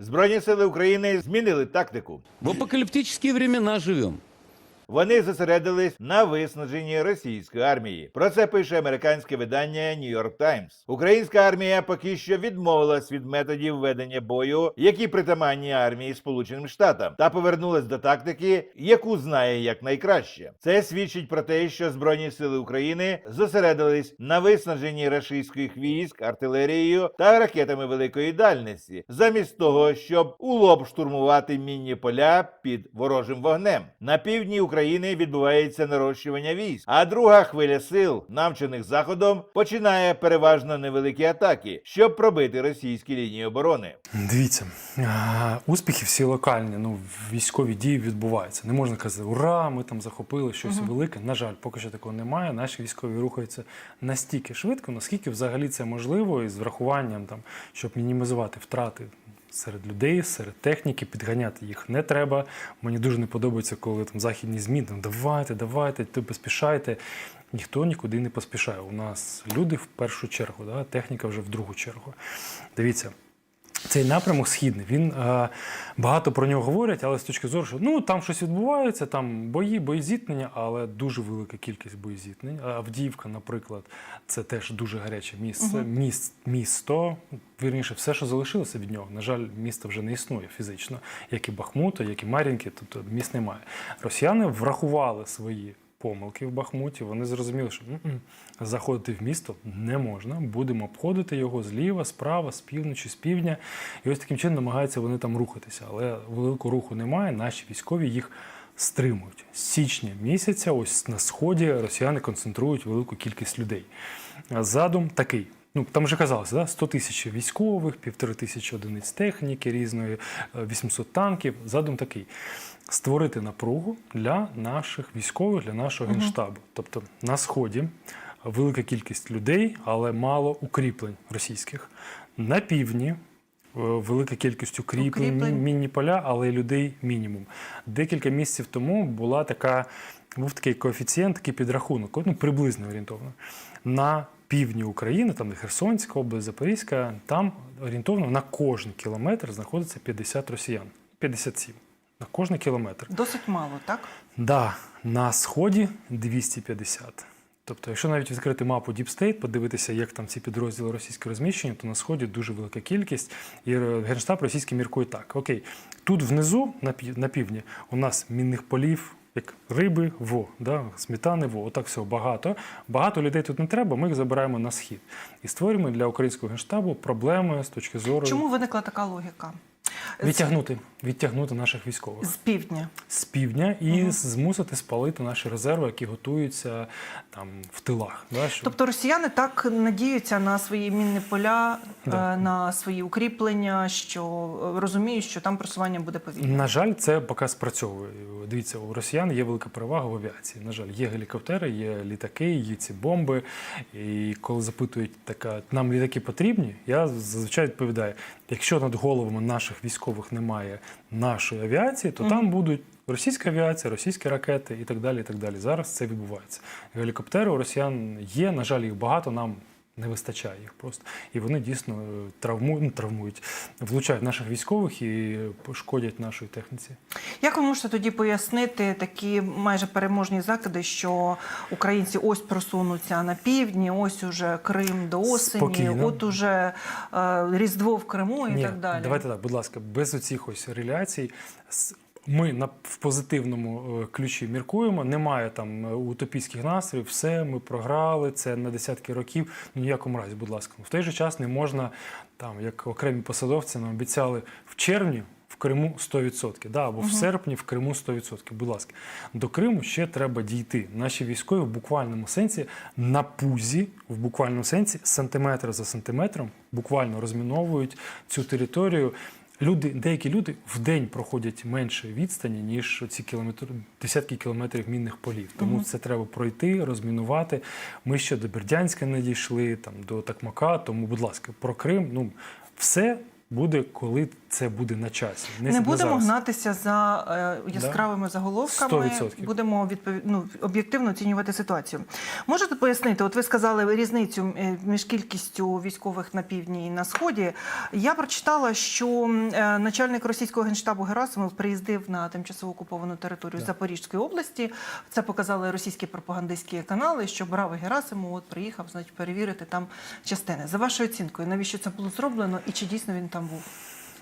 Збройні сили України змінили тактику. В апокаліптичні времена живем. Вони зосередились на виснаженні російської армії. Про це пише американське видання New York Times. Українська армія поки що відмовилась від методів ведення бою, які притаманні армії Сполученим Штатам, та повернулась до тактики, яку знає як найкраще. Це свідчить про те, що збройні сили України зосередились на виснаженні російських військ артилерією та ракетами великої дальності, замість того, щоб у лоб штурмувати мінні поля під ворожим вогнем. На півдні України відбувається нарощування військ, а друга хвиля сил, навчених заходом, починає переважно невеликі атаки, щоб пробити російські лінії оборони. Дивіться, успіхи всі локальні. Ну, військові дії відбуваються. Не можна казати, ура, ми там захопили щось велике. На жаль, поки що такого немає. Наші військові рухаються настільки швидко, наскільки взагалі це можливо, і з врахуванням там, щоб мінімізувати втрати. Серед людей, серед техніки, підганяти їх не треба. Мені дуже не подобається, коли там західні змі там давайте, давайте, ти поспішайте. Ніхто нікуди не поспішає. У нас люди в першу чергу, да? техніка вже в другу чергу. Дивіться, цей напрямок східний. Він е, багато про нього говорять, але з точки зору, що ну там щось відбувається, там бої, боєзіткнення, але дуже велика кількість боєзіткнень. А Авдіївка, наприклад, це теж дуже гаряче місце. Міст, місто, вірніше, все, що залишилося від нього. На жаль, місто вже не існує фізично, як і Бахмута, як і Мар'їнки, тобто міст немає. Росіяни врахували свої помилки в Бахмуті. Вони зрозуміли, що «М-м, заходити в місто не можна. Будемо обходити його зліва, справа, з півночі, з півдня. І ось таким чином намагаються вони там рухатися. Але великого руху немає. Наші військові їх стримують. З січня місяця, ось на сході, росіяни концентрують велику кількість людей. Задум такий. Ну, там вже казалося, да? 100 тисяч військових, півтори тисячі одиниць техніки різної, е, 800 танків. Задум такий: створити напругу для наших військових, для нашого генштабу. Тобто на сході велика кількість людей, але мало укріплень російських. На півдні е, велика кількість укріплень, укріплень. мінні поля, але людей мінімум. Декілька місяців тому була така, був такий коефіцієнт, такий підрахунок, ну приблизно орієнтовно. На півдні України, там де Херсонська область, Запорізька, там орієнтовно на кожен кілометр знаходиться 50 росіян. 57 на кожен кілометр. Досить мало, так? Да, на сході 250. Тобто, якщо навіть відкрити мапу Deep State, подивитися, як там ці підрозділи російські розміщені, то на сході дуже велика кількість. І генштаб російський міркує так: окей, тут внизу, на півдні, у нас мінних полів. Як риби, во, да, сметани, во, отак всього багато. Багато людей тут не треба, ми їх забираємо на схід. І створюємо для українського генштабу проблеми з точки зору Чому виникла така логіка? відтягнути, відтягнути наших військових З півдня. з півдня і змусити спалити наші резерви, які готуються там в тилах. Да, що... Тобто росіяни так надіються на свої мінні поля, Да. е, на свої укріплення, що е, розуміють, що там просування буде повільне. На жаль, це поки спрацьовує. Дивіться, у росіян є велика перевага в авіації. На жаль, є гелікоптери, є літаки, є ці бомби. І коли запитують, така нам літаки потрібні, я зазвичай відповідаю: якщо над головами наших військових немає нашої авіації, то там будуть. Російська авіація, російські ракети і так далі. І так далі. Зараз це відбувається. Гелікоптери у росіян є. На жаль, їх багато. Нам не вистачає їх просто. І вони дійсно е, травмують, ну, травмують, влучають наших військових і шкодять нашій техніці. Як ви можете тоді пояснити такі майже переможні закиди, що українці ось просунуться на півдні, ось уже Крим до осені, Спокійно. от уже е, Різдво в Криму і Ні, так далі? Давайте так, будь ласка, без оцих ось реляцій. Ми на в позитивному е, ключі міркуємо. Немає там е, утопійських настроїв. Все, ми програли. Це на десятки років. Ну ніякому разі, будь ласка. В той же час не можна там, як окремі посадовці нам обіцяли в червні. В Криму 100%, да, або в серпні в Криму 100%. Будь ласка, до Криму ще треба дійти. Наші військові в буквальному сенсі на пузі, в буквальному сенсі, сантиметр за сантиметром, буквально розміновують цю територію. Люди, деякі люди в день проходять менше відстані, ніж ці кілометри, десятки кілометрів мінних полів. Тому це треба пройти, розмінувати. Ми ще до Бердянська не дійшли, там до Такмака. Тому, будь ласка, про Крим. Ну все буде, коли це буде на часі. Не, не будемо зараз. гнатися за е, яскравими заголовками. 100%. Будемо відпові... ну, об'єктивно оцінювати ситуацію. Можете пояснити? От ви сказали різницю е, між кількістю військових на півдні і на сході. Я прочитала, що е, начальник російського генштабу Герасимов приїздив на тимчасово окуповану територію Запорізької області. Це показали російські пропагандистські канали, що брав Герасимов, от приїхав, значить, перевірити там частини. За вашою оцінкою, навіщо це було зроблено і чи дійсно він там був?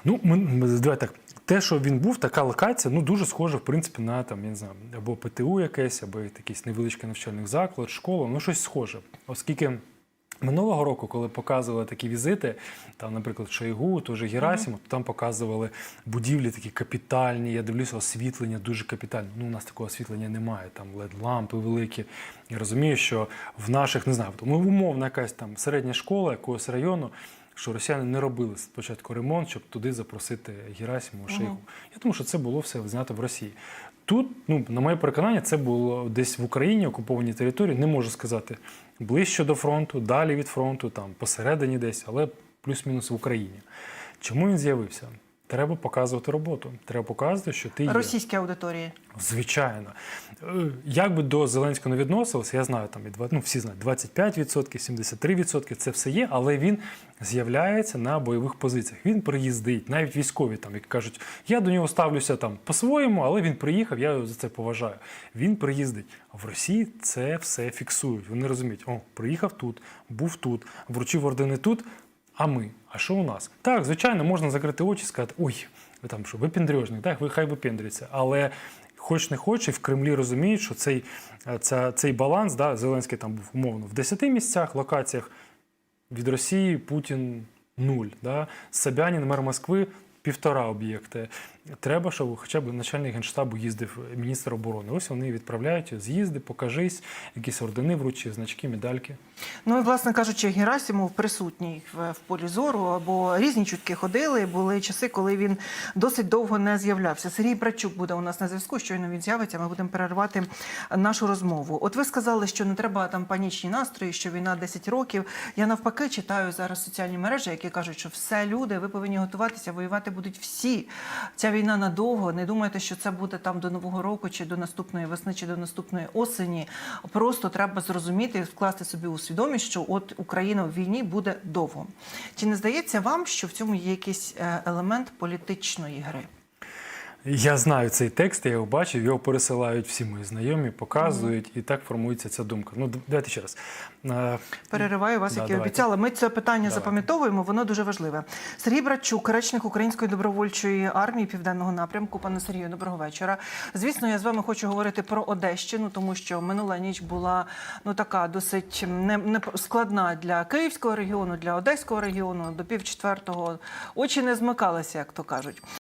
Ну, ми, ми- давай так. Те, що він був, така локація, ну дуже схожа, в принципі, на там, я не знаю, або ПТУ якесь, або якийсь невеличкий навчальний заклад, школа, ну щось схоже. Оскільки минулого року, коли показували такі візити, там, наприклад, Шойгу, же Герасимов, то там показували будівлі такі капітальні. Я дивлюся, освітлення дуже капітальне. Ну, у нас такого освітлення немає, там led лампи великі. Я розумію, що в наших не знаю, тому умовна якась там середня школа якогось району що росіяни не робили спочатку ремонт, щоб туди запросити Герасимова Шойгу. Я думаю, що це було все знято в Росії. Тут, ну, на моє переконання, це було десь в Україні, окупованій території, не можу сказати, ближче до фронту, далі від фронту, там посередині десь, але плюс-мінус в Україні. Чому він з'явився? Треба показувати роботу. Треба показувати, що ти є. Російській аудиторії. Звичайно. Е, Як би до Зеленського не відносилося, я знаю, там і ну, всі знають, 25%, 73% це все є, але він з'являється на бойових позиціях. Він приїздить, навіть військові, там, які кажуть, я до нього ставлюся там по-своєму, але він приїхав, я його за це поважаю. Він приїздить. А в Росії це все фіксують. Вони розуміють, о, приїхав тут, був тут, вручив ордени тут. А ми? А що у нас? Так, звичайно, можна закрити очі і сказати, ой, ви там що, випендрежник, так, ви хай випендрюється. Але хоч не хоч, і в Кремлі розуміють, що цей, е, ця, цей баланс, да, Зеленський там був умовно в 10 місцях, локаціях, від Росії Путін нуль. Да? Собянін, мер Москви, півтора об'єкти. Треба, щоб хоча б начальник генштабу їздив міністр оборони. Ось вони відправляють з'їзди, покажись, якісь ордени вручі, значки, медальки. Ну і власне кажучи, Герасимов присутній в, полі зору, або різні чутки ходили. Були часи, коли він досить довго не з'являвся. Сергій Брачук буде у нас на зв'язку. Щойно він з'явиться. Ми будемо перервати нашу розмову. От ви сказали, що не треба там панічні настрої, що війна 10 років. Я навпаки читаю зараз соціальні мережі, які кажуть, що все люди, ви повинні готуватися, воювати будуть всі. Ця війна надовго. Не думайте, що це буде там до нового року, чи до наступної весни, чи до наступної осені. Просто треба зрозуміти вкласти собі у свідомість, що от Україна в війні буде довго. Чи не здається вам, що в цьому є якийсь е, елемент політичної гри? Я знаю цей текст, я його бачив, його пересилають всі мої знайомі, показують, і так формується ця думка. Ну, давайте ще раз. Перериваю вас, Да, як і обіцяла. Ми це питання запам'ятовуємо, воно дуже важливе. Сергій Братчук, речник Української добровольчої армії Південного напрямку. Пане Сергію, доброго вечора. Звісно, я з вами хочу говорити про Одещину, тому що минула ніч була ну така досить не, не складна для Київського регіону, для Одеського регіону. До пів четвертого очі не змикалися, як то кажуть.